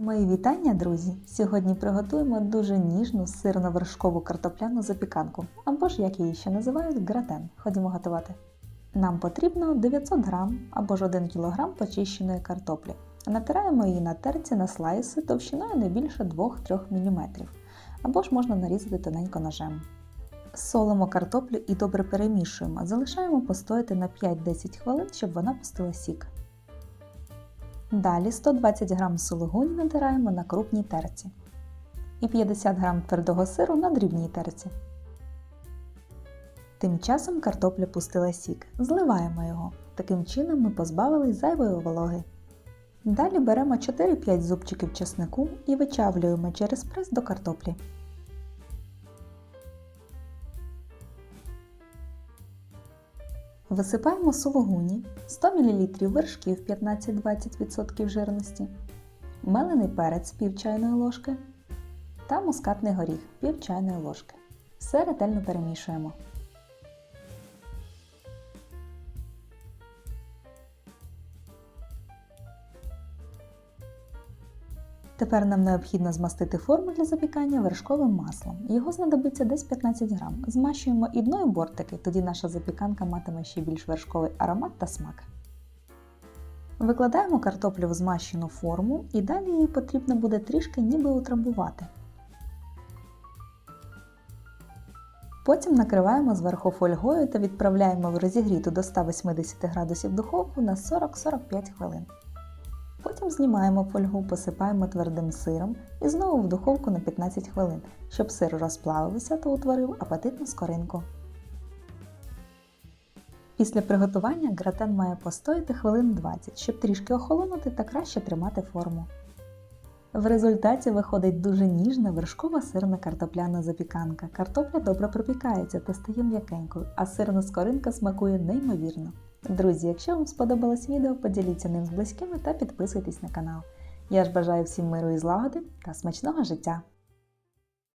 Мої вітання, друзі! Сьогодні приготуємо дуже ніжну сирно-вершкову картопляну запіканку, або ж як її ще називають гратен. Ходімо готувати. Нам потрібно 900 г або ж 1 кг почищеної картоплі. Натираємо її на терці на слайси товщиною не більше 2-3 мм, або ж можна нарізати тоненько ножем. Солимо картоплю і добре перемішуємо, залишаємо постояти на 5-10 хвилин, щоб вона пустила сік. Далі 120 г сулугуні натираємо на крупній терці і 50 г твердого сиру на дрібній терці. Тим часом картопля пустила сік, зливаємо його. Таким чином ми позбавились зайвої вологи. Далі беремо 4-5 зубчиків чеснику і вичавлюємо через прес до картоплі. Висипаємо сулугуні, 100 мл вершків 15-20% жирності, мелений перець пів чайної ложки та мускатний горіх пів чайної ложки. Все ретельно перемішуємо. Тепер нам необхідно змастити форму для запікання вершковим маслом. Його знадобиться десь 15 грам. Змащуємо і дно і бортики, тоді наша запіканка матиме ще більш вершковий аромат та смак. Викладаємо картоплю в змащену форму і далі її потрібно буде трішки ніби утрамбувати. Потім накриваємо зверху фольгою та відправляємо в розігріту до 180 градусів духовку на 40-45 хвилин. Потім знімаємо фольгу, посипаємо твердим сиром і знову в духовку на 15 хвилин, щоб сир розплавився та утворив апетитну скоринку. Після приготування гратен має постояти хвилин 20, щоб трішки охолонути та краще тримати форму. В результаті виходить дуже ніжна вершкова сирна картопляна запіканка. Картопля добре пропікається та стає м'якенькою, а сирна скоринка смакує неймовірно. Друзі, якщо вам сподобалось відео, поділіться ним з близькими та підписуйтесь на канал. Я ж бажаю всім миру і злагоди та смачного життя!